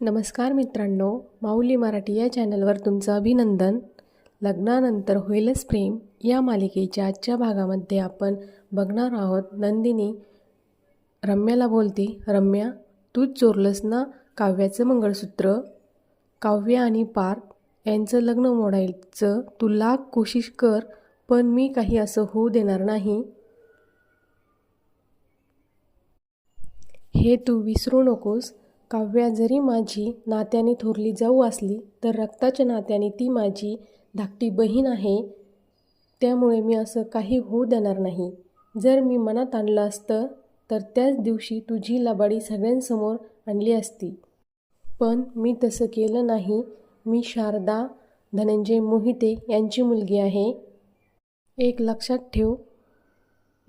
नमस्कार मित्रांनो माऊली मराठी या चॅनलवर तुमचं अभिनंदन. लग्नानंतर होईलच प्रेम. या मालिकेच्या आजच्या भागामध्ये आपण बघणार आहोत नंदिनी. रम्याला बोलते रम्या तूच चोरलंस ना काव्याचं मंगळसूत्र? काव्य आणि पार्थ यांचं लग्न मोडायचं तू लाख कोशिश कर पण मी काही असं होऊ देणार नाही. हे तू विसरू नकोस. काव्या जरी माझी नात्याने थोरली जाऊ असली तर रक्ताच्या नात्याने ती माझी धाकटी बहीण आहे. त्यामुळे मी असं काही होऊ देणार नाही. जर मी मनात आणलं असतं तर त्याच दिवशी तुझी लबाडी सगळ्यांसमोर आणली असती. पण मी तसं केलं नाही. मी शारदा धनंजय मोहिते यांची मुलगी आहे. एक लक्षात ठेव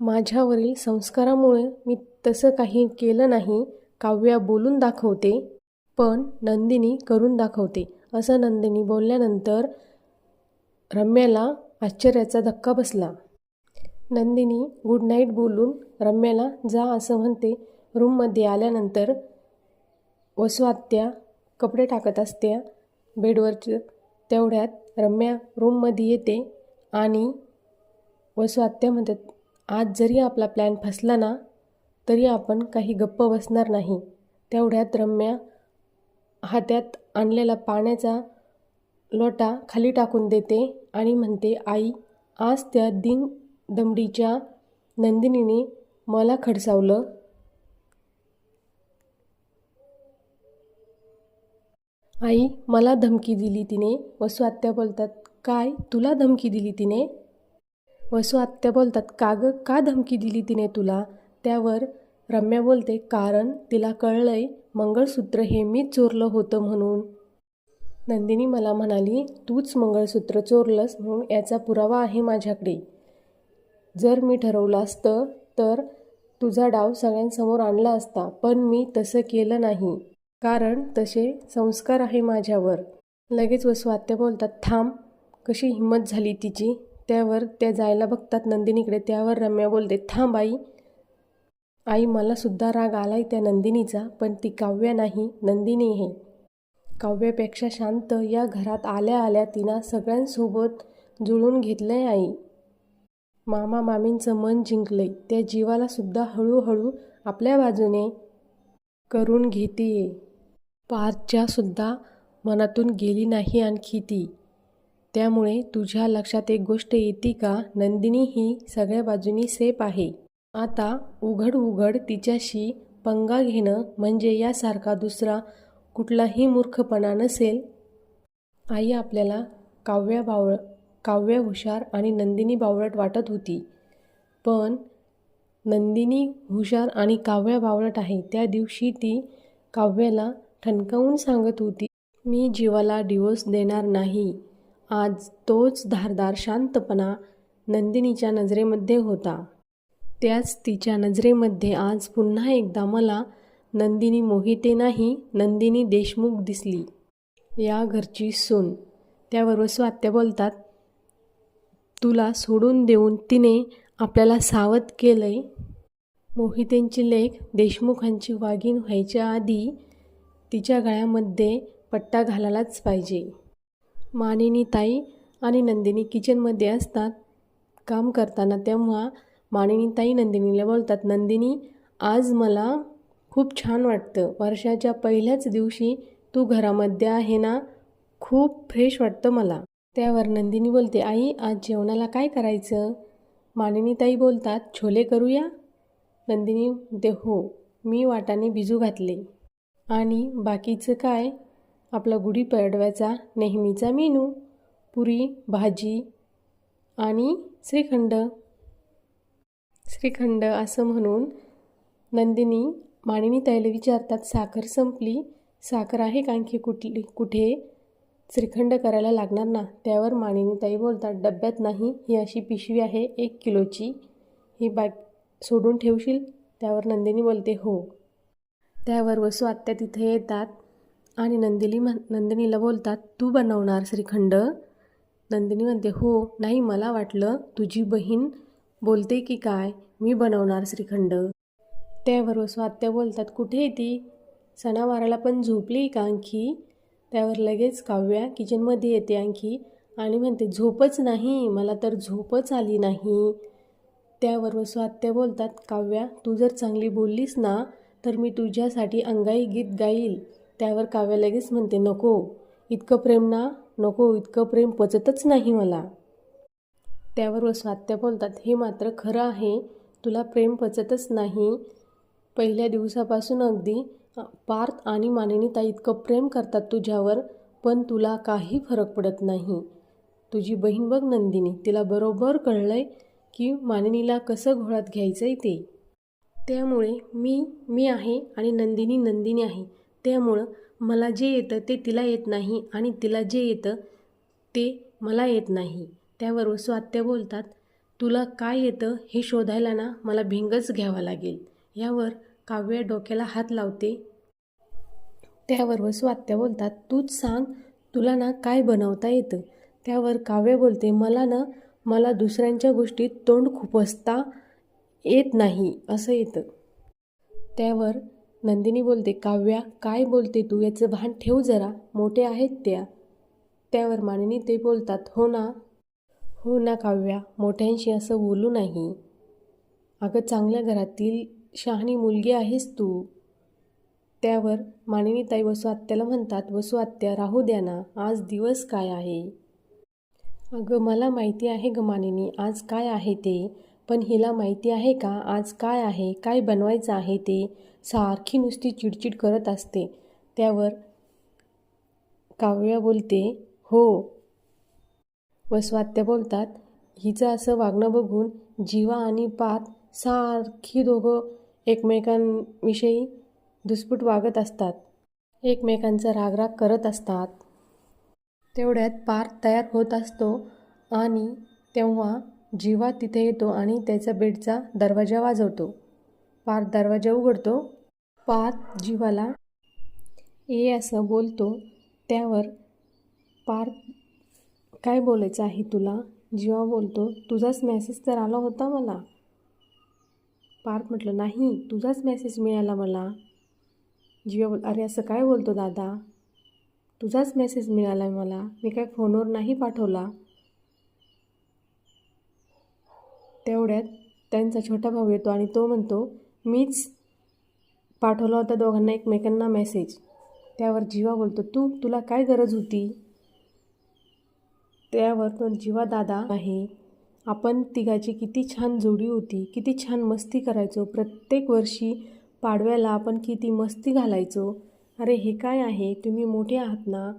माझ्यावरील संस्कारामुळे मी तसं काही केलं नाही. काव्या बोलून दाखवते पण नंदिनी करून दाखवते. असं नंदिनी बोलल्यानंतर रम्याला आश्चर्याचा धक्का बसला. नंदिनी गुड नाईट बोलून रम्याला जा असं म्हणते. रूममध्ये आल्यानंतर वसू आत्या कपडे टाकत असत्या. बेडवरचं तेवढ्यात रम्या रूममध्ये येते आणि वसू म्हणतात आज जरी आपला प्लॅन फसला ना तरी आपण काही गप्प बसणार नाही. तेवढ्यात रम्या हातात आणलेला पाण्याचा लोटा खाली टाकून देते आणि म्हणते आई आज त्या दिन दमडीच्या नंदिनीने मला खडसावलं. आई मला धमकी दिली तिने. वसू आत्या बोलतात काय? तुला धमकी दिली तिने? वसू आत्या बोलतात का गं का धमकी दिली तिने तुला? त्यावर रम्या बोलते कारण तिला कळलंय मंगळसूत्र हे मीच चोरलं होतं म्हणून. नंदिनी मला म्हणाली तूच मंगळसूत्र चोरलंस म्हणून याचा पुरावा आहे माझ्याकडे. जर मी ठरवलं असतं तर तुझा डाव सगळ्यांसमोर आणला असता पण मी तसं केलं नाही. कारण तसे संस्कार आहे माझ्यावर. लगेच वसू बोलतात थांब कशी हिंमत झाली तिची? त्यावर त्या जायला बघतात नंदिनीकडे त्यावर रम्या बोलते थांब आई आई मलासुद्धा राग आलाय त्या नंदिनीचा पण ती काव्य नाही नंदिनी आहे. काव्यापेक्षा शांत या घरात आल्या आल्या तिनं सगळ्यांसोबत जुळून घेतलंय आई. मामा मामींचं मन जिंकलंय त्या जीवालासुद्धा हळूहळू आपल्या बाजूने करून घेतीये. पाचच्यासुद्धा मनातून गेली नाही आणखी ती. त्यामुळे तुझ्या लक्षात एक गोष्ट येते का? नंदिनी ही सगळ्या बाजूनी सेफ आहे. आता उघड उघड तिच्याशी पंगा घेणं म्हणजे यासारखा दुसरा कुठलाही मूर्खपणा नसेल. आई आपल्याला काव्या बावळ काव्य हुशार आणि नंदिनी बावळट वाटत होती. पण नंदिनी हुशार आणि काव्या बावळट आहे त्या दिवशी ती काव्याला ठणकावून सांगत होती मी जीवाला डिवोर्स देणार नाही. आज तोच धारदार शांतपणा नंदिनीच्या नजरेमध्ये होता. त्याच तिच्या नजरेमध्ये आज पुन्हा एकदा मला नंदिनी मोहिते नाही नंदिनी देशमुख दिसली. या घरची सून. त्यावर स्वात्या आत्या बोलतात तुला सोडून देऊन तिने आपल्याला सावध केलंय. मोहितेंची लेख देशमुखांची वाघीण व्हायच्या आधी तिच्या गळ्यामध्ये पट्टा घालायलाच पाहिजे. मानिनी ताई आणि नंदिनी किचनमध्ये असतात. काम करताना तेव्हा मानिनीताई नंदिनीला बोलतात नंदिनी आज मला खूप छान वाटतं. वर्षाच्या पहिल्याच दिवशी तू घरामध्ये आहे ना खूप फ्रेश वाटतं मला. त्यावर नंदिनी बोलते आई आज जेवणाला काय करायचं? मानिनीताई बोलतात छोले करूया? नंदिनी म्हणते हो मी वाटाने भिजू घातले. आणि बाकीचं काय? आपला गुढीपाडव्याचा नेहमीचा मेनू पुरी भाजी आणि श्रीखंड. श्रीखंड असं म्हणून नंदिनी माणिनी ताईला विचारतात साखर संपली? साखर आहे का आणखी कुठली? कुठे? श्रीखंड करायला लागणार ना? त्यावर माणिनी ताई बोलतात डब्यात नाही ही अशी पिशवी आहे एक किलोची. ही बॅग सोडून ठेवशील? त्यावर नंदिनी बोलते हो. त्यावर वसू आत्या तिथे येतात आणि नंदिनी म्हण नंदिनीला बोलतात तू बनवणार श्रीखंड? नंदिनी म्हणते हो नाही मला वाटलं तुझी बहीण बोलते की काय? मी बनवणार श्रीखंड. त्यावर स्वात्या आत्या बोलतात कुठे ती? सणावाराला पण झोपली का आणखी? त्यावर लगेच काव्या किचनमध्ये येते आणखी आणि म्हणते झोपच नाही मला तर झोपच आली नाही. त्यावर स्वात्या आत्या बोलतात काव्या तू जर चांगली बोललीस ना तर मी तुझ्यासाठी अंगाई गीत गाईल. त्यावर काव्या लगेच म्हणते नको इतकं प्रेम ना नको इतकं प्रेम पचतच नाही मला. त्यावर वसू बोलतात. हे मात्र खरं आहे. तुला प्रेम पचतच नाही. पहिल्या दिवसापासून अगदी पार्थ आणि मानिनीता इतकं प्रेम करतात तुझ्यावर पण तुला काही फरक पडत नाही. तुझी बहीण बघ नंदिनी तिला बरोबर कळलंय की मानिनीला कसं घोळात घ्यायचं आहे ते. त्यामुळे मी मी आहे आणि नंदिनी नंदिनी आहे. त्यामुळं मला जे येतं ते तिला येत नाही आणि तिला जे येतं ते मला येत नाही. त्यावर स्वात्या आत्या बोलतात तुला काय येतं हे शोधायला ना मला भिंगच घ्यावा लागेल. यावर काव्य डोक्याला हात लावते. त्यावर स्वात्या आत्या बोलतात तूच सांग तुला ना काय बनवता येतं त्यावर काव्य बोलते मला ना मला दुसऱ्यांच्या गोष्टीत तोंड खुपसता येत नाही असं येतं त्यावर नंदिनी बोलते काव्या काय बोलते तू? याचं भान ठेव जरा मोठे आहेत त्या त्यावर मानिनी ते बोलतात हो ना हो ना काव्या मोठ्यांशी असं बोलू नाही. अगं चांगल्या घरातील शहाणी मुलगी आहेस तू. त्यावर मानिनीताई वसू आत्याला म्हणतात वसू आत्या राहू द्या ना आज दिवस काय आहे? अगं मला माहिती आहे ग मानिनी आज काय आहे ते पण हिला माहिती आहे का आज काय आहे काय बनवायचं आहे ते? सारखी नुसती चिडचिड करत असते. त्यावर काव्या बोलते हो व स्वात्य बोलतात हिचं असं वागणं बघून जीवा आणि पात सारखी दोघं एकमेकांविषयी दुस्फुट वागत असतात. एकमेकांचा रागराग करत असतात. तेवढ्यात पार्थ तयार होत असतो आणि तेव्हा जीवा तिथे येतो आणि त्याचा बेडचा दरवाजा वाजवतो. पार्थ दरवाजा उघडतो. पार्थ जीवाला ये असं बोलतो त्यावर पार्थ काय बोलायचं आहे तुला? जीवा बोलतो तुझाच मेसेज तर आला होता मला. पार्थ म्हटलं नाही तुझाच मेसेज मिळाला मला. जीवा बोल अरे असं काय बोलतो दादा? तुझाच मेसेज मिळाला आहे मला. मी काय फोनवर नाही पाठवला? तेवढ्यात त्यांचा छोटा भाऊ येतो आणि तो म्हणतो मीच पाठवला होता दोघांना एकमेकांना मेसेज त्यावर जीवा बोलतो तू तुला काय गरज होती? त्यावर तो जीवा दादा आहे आपण तिघाची किती छान जोडी होती किती छान मस्ती करायचो. प्रत्येक वर्षी पाडव्याला आपण किती मस्ती घालायचो. अरे हे काय आहे? तुम्ही मोठे आहात ना?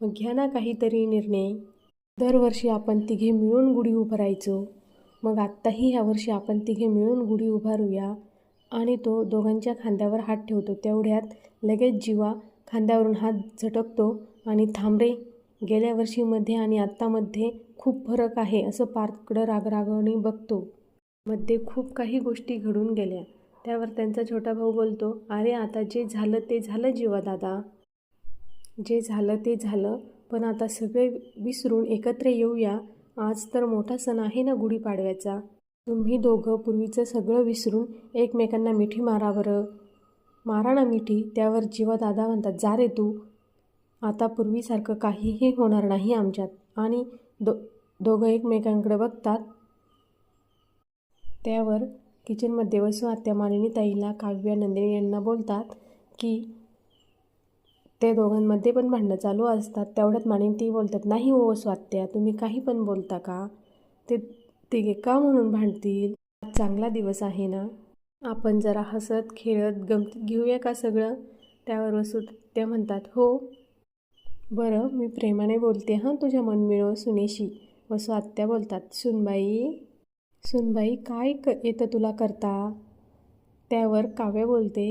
मग घ्या ना काहीतरी निर्णय. दरवर्षी आपण तिघे मिळून गुढी उभारायचो. मग आत्ताही ह्या वर्षी आपण तिघे मिळून गुढी उभारूया. आणि तो दोघांच्या खांद्यावर हात ठेवतो. तेवढ्यात लगेच जीवा खांद्यावरून हात झटकतो आणि थांबरे गेल्या वर्षीमध्ये आणि आत्तामध्ये खूप फरक आहे असं पार्थकडं रागरागवणी बघतो. मध्ये खूप काही गोष्टी घडून गेल्या. त्यावर त्यांचा छोटा भाऊ बोलतो अरे आता जे झालं ते झालं जीवा दादा. जे झालं ते झालं. पण आता सगळे विसरून एकत्र येऊया. आज तर मोठा सण आहे ना गुढीपाडव्याचा. तुम्ही दोघं पूर्वीचं सगळं विसरून एकमेकांना मिठी मारा बरं. मारा ना मिठी. त्यावर जीवा दादा म्हणतात जा रे तू. आता पूर्वीसारखं काहीही होणार नाही आमच्यात. आणि दो दोघं एकमेकांकडे बघतात. त्यावर किचनमध्ये वसू आत्या मालिनी ताईला काव्या नंदिनी यांना बोलतात की ते दोघांमध्ये पण भांडणं चालू असतात. तेवढ्यात मानिनी ती बोलतात नाही हो वसू आत्या तुम्ही काही पण बोलता का? ते तिघे का म्हणून भांडतील? चांगला दिवस आहे ना? आपण जरा हसत खेळत गमतीत घेऊया का सगळं? त्यावर वसू त्या म्हणतात हो बरं मी प्रेमाने बोलते हां तुझ्या मनमिळव सुनेशी. वसू आत्या बोलतात सुनबाई सुनबाई काय क येतं तुला करता? त्यावर काव्य बोलते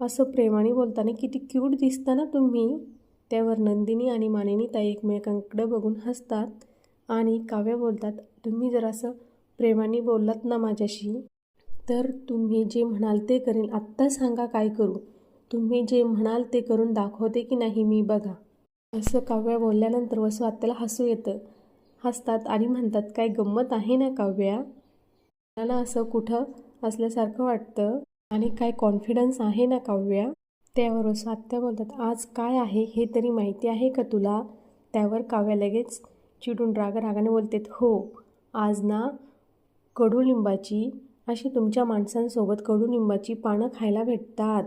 असं प्रेमाने बोलताना किती क्यूट दिसता ना तुम्ही. त्यावर नंदिनी आणि मानिनी ताई एकमेकांकडे बघून हसतात आणि काव्य बोलतात तुम्ही जर असं प्रेमाने बोललात ना माझ्याशी तर तुम्ही जे म्हणाल ते करेन. आत्ता सांगा काय करू? तुम्ही जे म्हणाल ते करून दाखवते की नाही मी बघा. असं काव्या बोलल्यानंतर वसू आत्याला हसू येतं. हसतात आणि म्हणतात काय गंमत आहे ना काव्या? मला असं कुठं असल्यासारखं वाटतं. आणि काय कॉन्फिडन्स आहे ना काव्या? त्यावर वसू आत्या बोलतात आज काय आहे हे तरी माहिती आहे का तुला? त्यावर काव्या लगेच चिडून राग रागाने बोलते हो आज ना कडुलिंबाची अशी तुमच्या माणसांसोबत कडुलिंबाची पानं खायला भेटतात.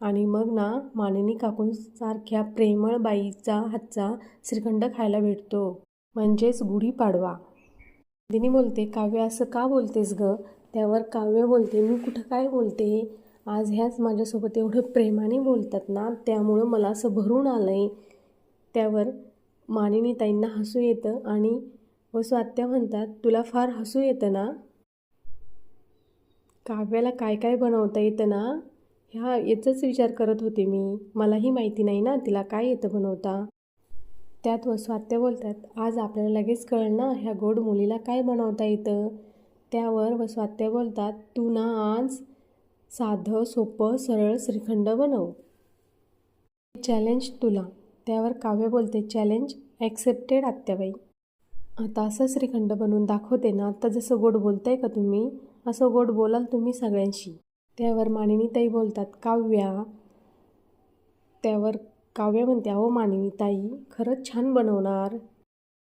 आणि मग ना मानिनी काकूंसारख्या प्रेमळ बाईचा हातचा श्रीखंड खायला भेटतो. म्हणजेच गुढीपाडवा दिनी बोलते काव्य असं का बोलतेस ग? त्यावर काव्य बोलते मी कुठं काय बोलते? आज ह्याच माझ्यासोबत एवढं प्रेमाने बोलतात ना त्यामुळं मला असं भरून आलं आहे त्यावर मानिनी ताईंना हसू येतं आणि वसू आत्या म्हणतात तुला फार हसू येतं ना? काव्याला काय काय बनवता येतं ना? ह्या याचाच विचार करत होते मी. मलाही माहिती नाही ना तिला काय येतं बनवता. त्यात वसू बोलतात आज आपल्याला लगेच कळ ना ह्या गोड मुलीला काय बनवता येतं. त्यावर वसू बोलतात तू ना आज साधं सोपं सरळ श्रीखंड बनव. चॅलेंज तुला. त्यावर काव्य बोलते चॅलेंज ॲक्सेप्टेड आत्याबाई. आता असं श्रीखंड बनवून दाखवते ना आता जसं गोड बोलताय का तुम्ही असं गोड बोलाल तुम्ही सगळ्यांशी. त्यावर मानिनीताई बोलतात काव्या. त्यावर काव्य म्हणते अहो मानिनीताई खरंच छान बनवणार.